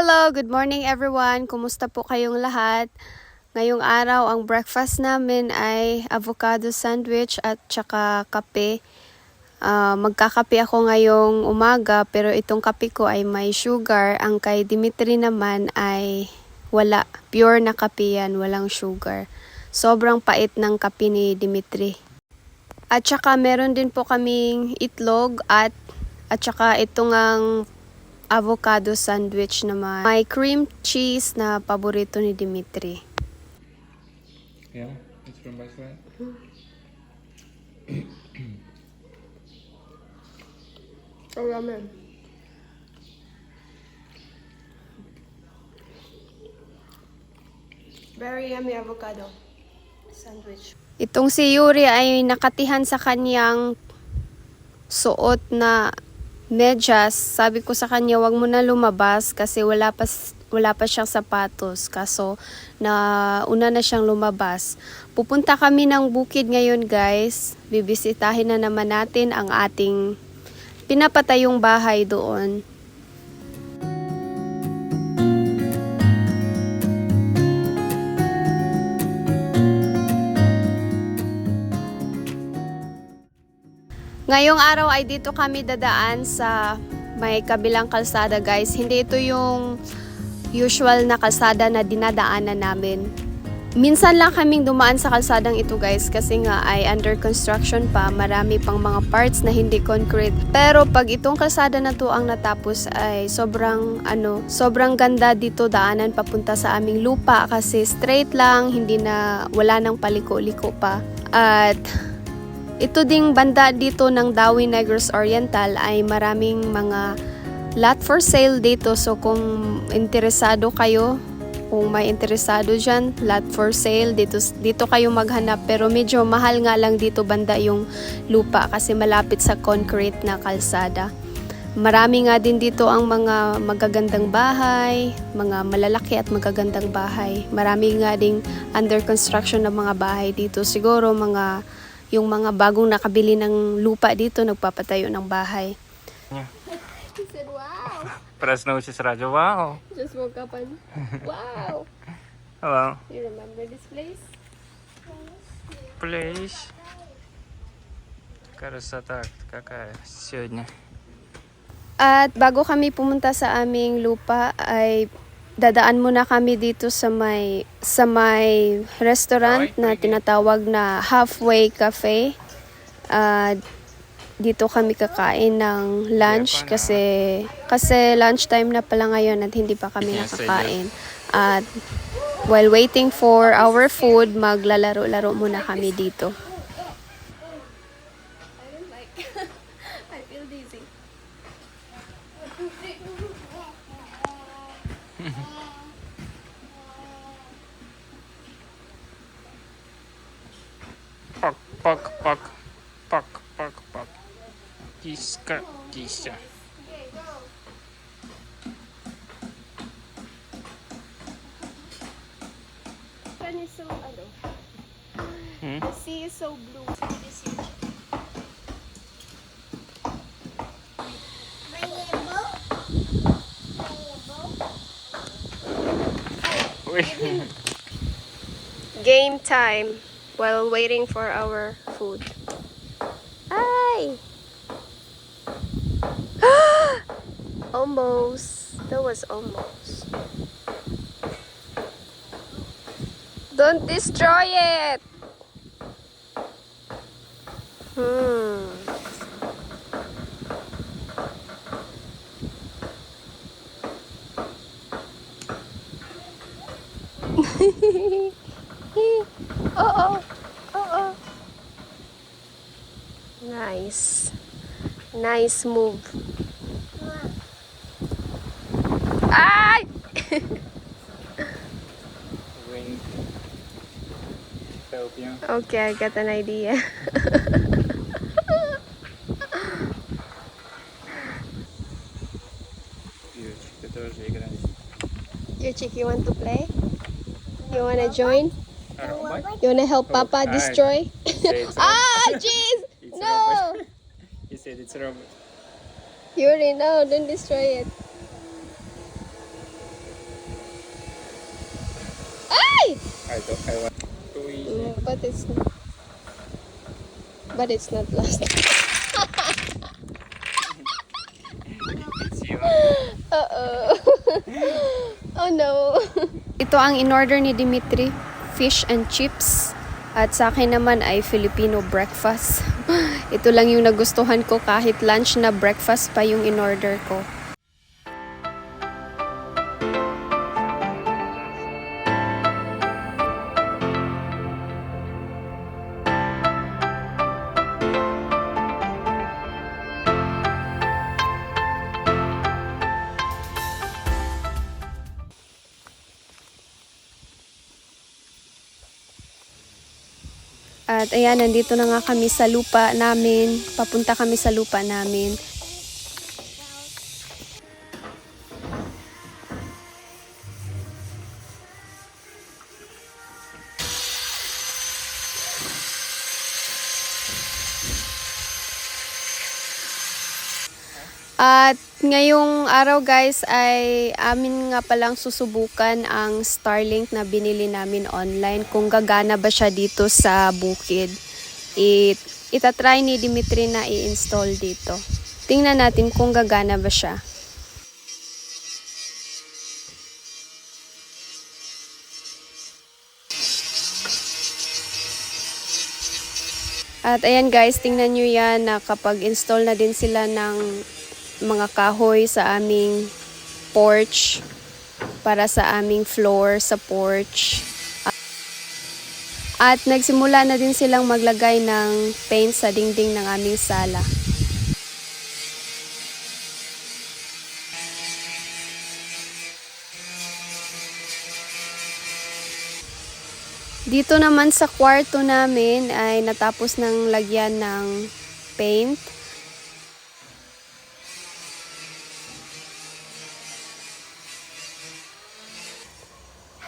Hello, good morning everyone. Kumusta po kayong lahat? Ngayong araw, ang breakfast namin ay avocado sandwich at tsaka kape. Ah, magkakape ako ngayong umaga pero itong kape ko ay may sugar. Ang kay Dimitri naman ay wala. Pure na kape yan, walang sugar. Sobrang pait ng kape ni Dimitri. At saka meron din po kaming itlog at at saka itong ang avocado sandwich naman. May cream cheese na paborito ni Dimitri. Yeah, it's from Iceland. Oh, ramen. Very yummy avocado sandwich. Itong si Yuri ay nakatihan sa kanyang suot na medyas. Sabi ko sa kanya, wag mo na lumabas kasi wala pa wala pa siyang sapatos. Kaso na una na siyang lumabas. Pupunta kami ng bukid ngayon, guys. Bibisitahin na naman natin ang ating pinapatayong bahay doon. Ngayong araw ay dito kami dadaan sa may kabilang kalsada guys. Hindi ito yung usual na kalsada na dinadaanan namin. Minsan lang kaming dumaan sa kalsadang ito guys kasi nga ay under construction pa. Marami pang mga parts na hindi concrete. Pero pag itong kalsada na to ang natapos ay sobrang ano, sobrang ganda dito daanan papunta sa aming lupa kasi straight lang, hindi na wala nang paliko-liko pa. At ito ding banda dito ng Dawi Negros Oriental ay maraming mga lot for sale dito. So kung interesado kayo, kung may interesado dyan, lot for sale, dito, dito kayo maghanap. Pero medyo mahal nga lang dito banda yung lupa kasi malapit sa concrete na kalsada. Marami nga din dito ang mga magagandang bahay, mga malalaki at magagandang bahay. Marami nga ding under construction na mga bahay dito. Siguro mga yung mga bagong nakabili ng lupa dito nagpapatayo ng bahay. Yeah. He said, wow. Press no siya sa radyo. Wow! Just woke up and, wow. Hello. You remember this place? Place. Красота какая сегодня. At bago kami pumunta sa aming lupa ay dadaan muna kami dito sa may sa may restaurant na tinatawag na Halfway Cafe. At dito kami kakain ng lunch kasi kasi lunchtime na pala ngayon at hindi pa kami nakakain. At while waiting for our food, maglalaro-laro muna kami dito. Пак, пак, пак. Пак, пак, пак. Киска, кися. Sun is so, ano, Hmm? the sea is so blue. Uy. Game time while waiting for our food. Ay! almost. That was almost. Don't destroy it! Nice move. Ay! Okay, I got an idea. Yuchik, you want to play? You want to join? You want to help Papa destroy? Ah, jeez! it. It's a robot. You already know. Don't destroy it. Ay! I don't. I want. Too easy. Mm, but it's not. But it's not plastic. uh oh. oh no. Ito ang in order ni Dimitri, fish and chips. At sa akin naman ay Filipino breakfast. Ito lang yung nagustuhan ko kahit lunch na breakfast pa yung in-order ko. At ayan, nandito na nga kami sa lupa namin. Papunta kami sa lupa namin. Ngayong araw guys ay amin nga palang susubukan ang Starlink na binili namin online kung gagana ba siya dito sa bukid. It, itatry ni Dimitri na i-install dito. Tingnan natin kung gagana ba siya. At ayan guys, tingnan nyo yan na kapag install na din sila ng mga kahoy sa aming porch para sa aming floor sa porch. At nagsimula na din silang maglagay ng paint sa dingding ng aming sala. Dito naman sa kwarto namin ay natapos ng lagyan ng paint.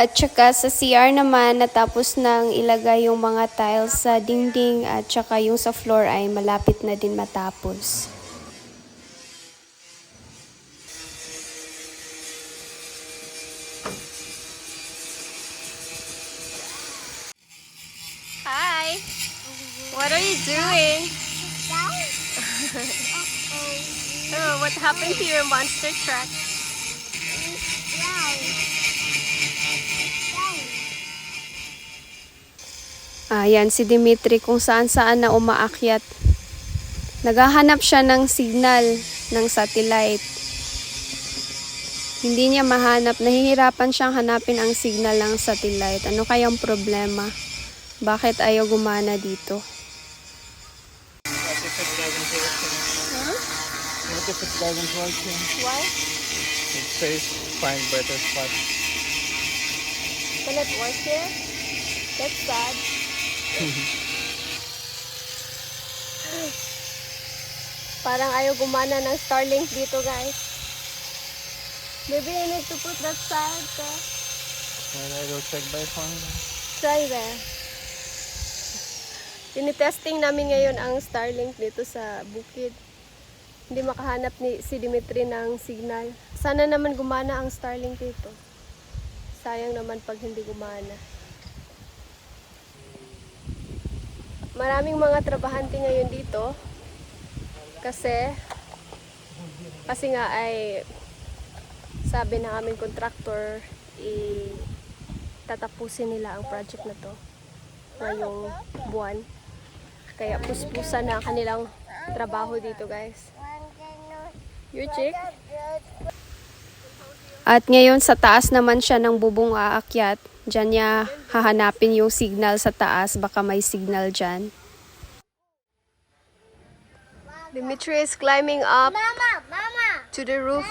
At saka sa CR naman, natapos nang ilagay yung mga tiles sa dingding at saka yung sa floor ay malapit na din matapos. Hi! What are you doing? oh, what happened to your monster truck? Ayan, si Dimitri kung saan saan na umaakyat. Naghahanap siya ng signal ng satellite. Hindi niya mahanap. Nahihirapan siyang hanapin ang signal ng satellite. Ano kayang problema? Bakit ayaw gumana dito? Why? It says find better spot. Will it work here? That's sad. Parang ayaw gumana ng Starlink dito, guys. Maybe I need to put that side. ka. Can I go check by phone? Try there. Tinitesting namin ngayon ang Starlink dito sa bukid. Hindi makahanap ni si Dimitri ng signal. Sana naman gumana ang Starlink dito. Sayang naman pag hindi gumana. Maraming mga trabahante ngayon dito kasi kasi nga ay sabi ng aming contractor i tatapusin nila ang project na to ngayong buwan. Kaya puspusan na ang kanilang trabaho dito guys. Your chick? At ngayon sa taas naman siya ng bubong aakyat. Diyan niya hahanapin yung signal sa taas. Baka may signal dyan. Dimitri is climbing up Mama, mama, to the roof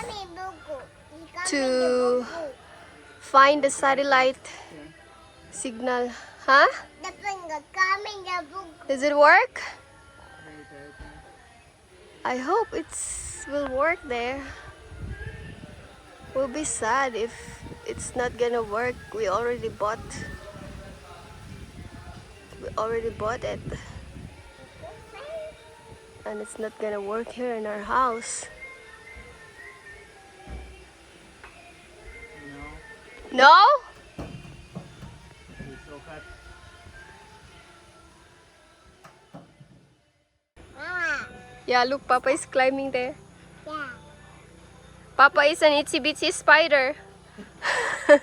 to find the satellite signal. Huh? Does it work? I hope it's will work there. We'll be sad if it's not gonna work. We already bought. We already bought it. And it's not gonna work here in our house. No? no? Yeah, look, Papa is climbing there. Papa is an itsy bitsy spider.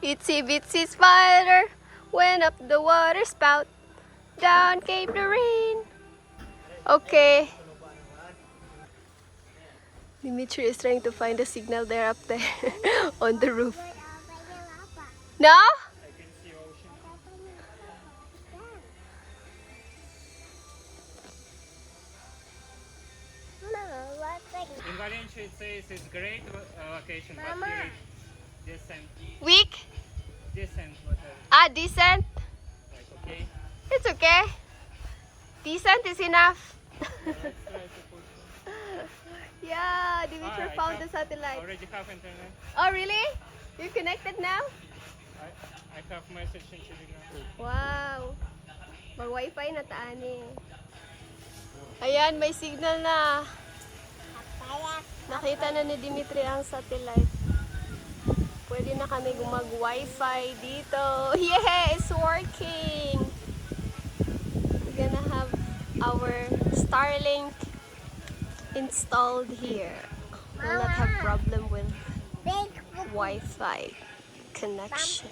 itsy bitsy spider went up the water spout. Down came the rain. Okay. Dimitri is trying to find a signal there up there on the roof. No? Says it's great uh, location, but Mama. here it's decent, Weak? decent whatever. Ah, decent? Like okay. It's okay. Decent is enough. Yeah, Dimitri Ah, found have- the satellite. Already have internet. Oh, really? You connected now? I I have message in Telegram. Wow. Mag-wifi na taan eh. Ayan, may signal na. Nakita na ni Dimitri ang satellite. Pwede na kami mag-wifi dito. Yeah, it's working! We're gonna have our Starlink installed here. We'll not have problem with. Wi-Fi connection.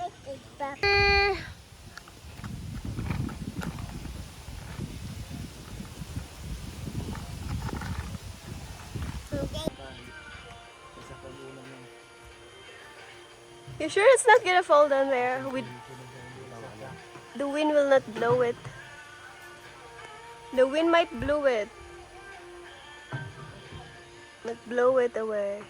You sure it's not gonna fall down there? With the wind will not blow it. The wind might blow it. Might blow it away.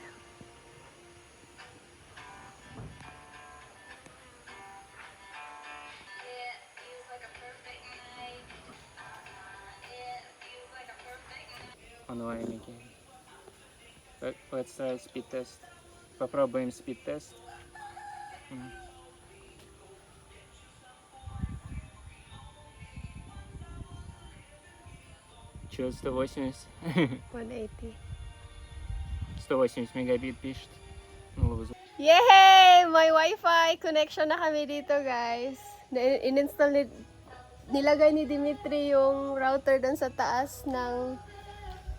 Онлайники. Let- Let's try speed test. Попробуем speed test. М. Че, 180? 180. 180 мегабит пишет. Ну, лузу. Yay! May Wi-Fi connection na kami dito, guys. Na- In-install ni nilagay ni Dimitri yung router doon sa taas ng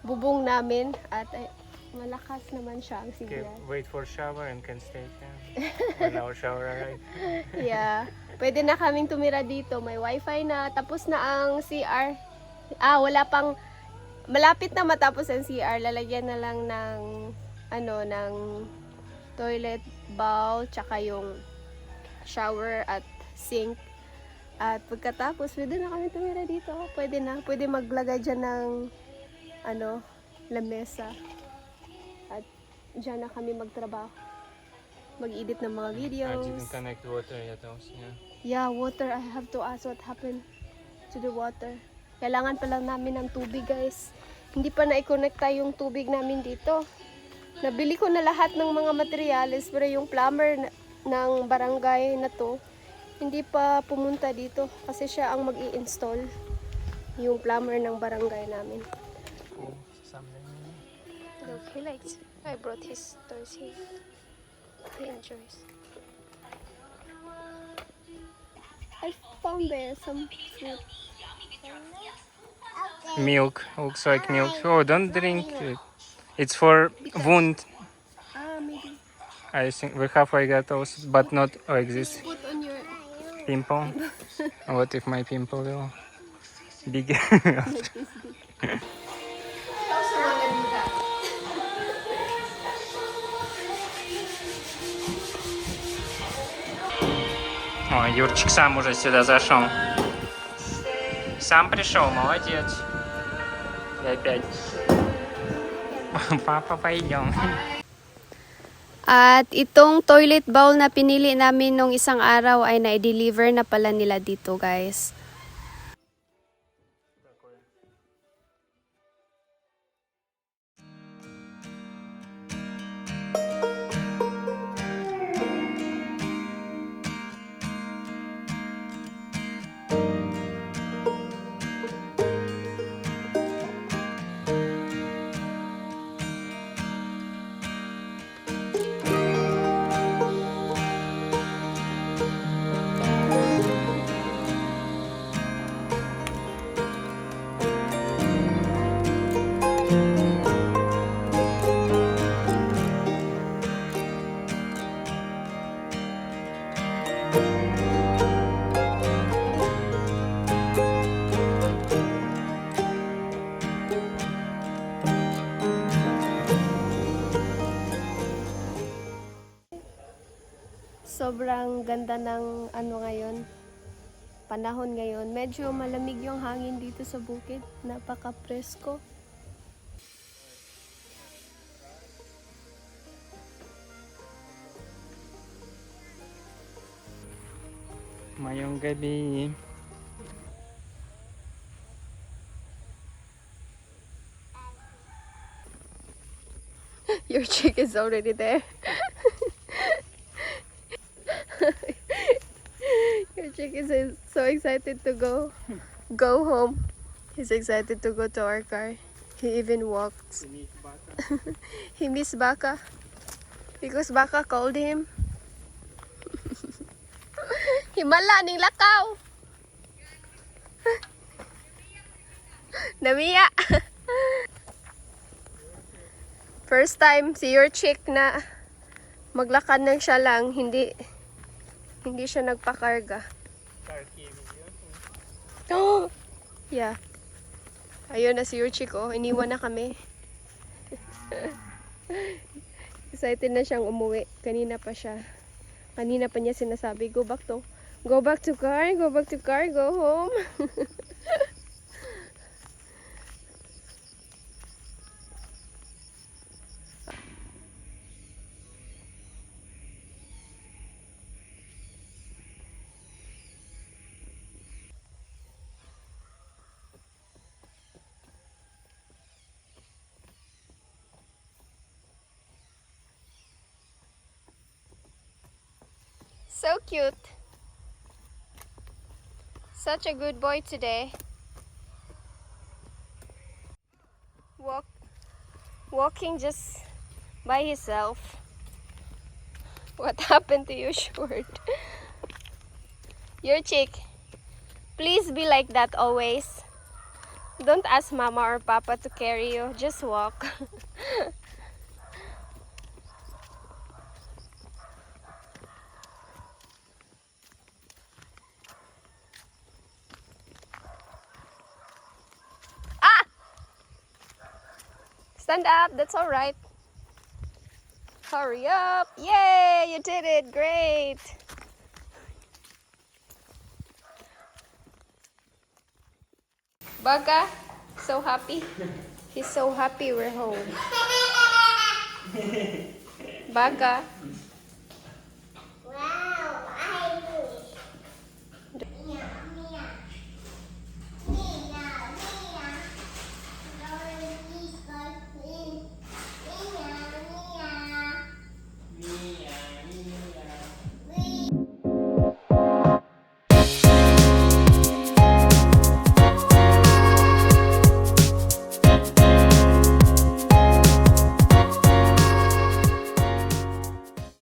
bubong namin at ay, malakas naman siya ang Okay, signal. wait for shower and can stay here. When our shower arrive. Yeah. Pwede na kaming tumira dito. May wifi na. Tapos na ang CR. Ah, wala pang... Malapit na matapos ang CR. Lalagyan na lang ng... Ano, ng toilet bowl. Tsaka yung shower at sink. At pagkatapos, pwede na kami tumira dito. Pwede na. Pwede maglagay dyan ng... Ano, lamesa. At dyan na kami magtrabaho. Mag-edit ng mga I videos. didn't connect water yet also. Yeah. Yeah, water. I have to ask what happened to the water. Kailangan pa lang namin ng tubig, guys. Hindi pa na-connecta yung tubig namin dito. Nabili ko na lahat ng mga materials, pero yung plumber na- ng barangay na to, hindi pa pumunta dito kasi siya ang mag install yung plumber ng barangay namin. Cool. Something. Look, he likes. I brought his toys here. He enjoys. I found there some fruit. Milk. Looks like milk. Oh, don't drink it. It's for wound. Ah, maybe. I think we have like that also, but not like this Put on your. pimple. what if my pimple will big? О, Юрчик сам уже сюда зашел. Сам пришел, молодец. И опять. Папа, пойдем. At itong toilet bowl na pinili namin nung isang araw ay na-deliver na pala nila dito, guys. Ganda ng ano ngayon, panahon ngayon. Medyo malamig yung hangin dito sa bukid. Napaka-presko. Mayong gabi. Your chick is already there. Chick is so excited to go go home. He's excited to go to our car. He even walked. he missed Baka because Baka called him. Himala ning lakaw. Namiya. First time si your chick na maglakad ng siya lang, hindi hindi siya nagpakarga. Oh! Yeah. Ayun na si oh, iniwan na kami. Excited na siyang umuwi. Kanina pa siya. Kanina pa niya sinasabi, go back to go back to car, go back to car, go home. So cute. Such a good boy today. Walk, walking just by himself. What happened to your short? Your chick. Please be like that always. Don't ask mama or papa to carry you. Just walk. Stand up, that's all right. Hurry up. Yay, you did it. Great. Baga, so happy. He's so happy we're home. Baga,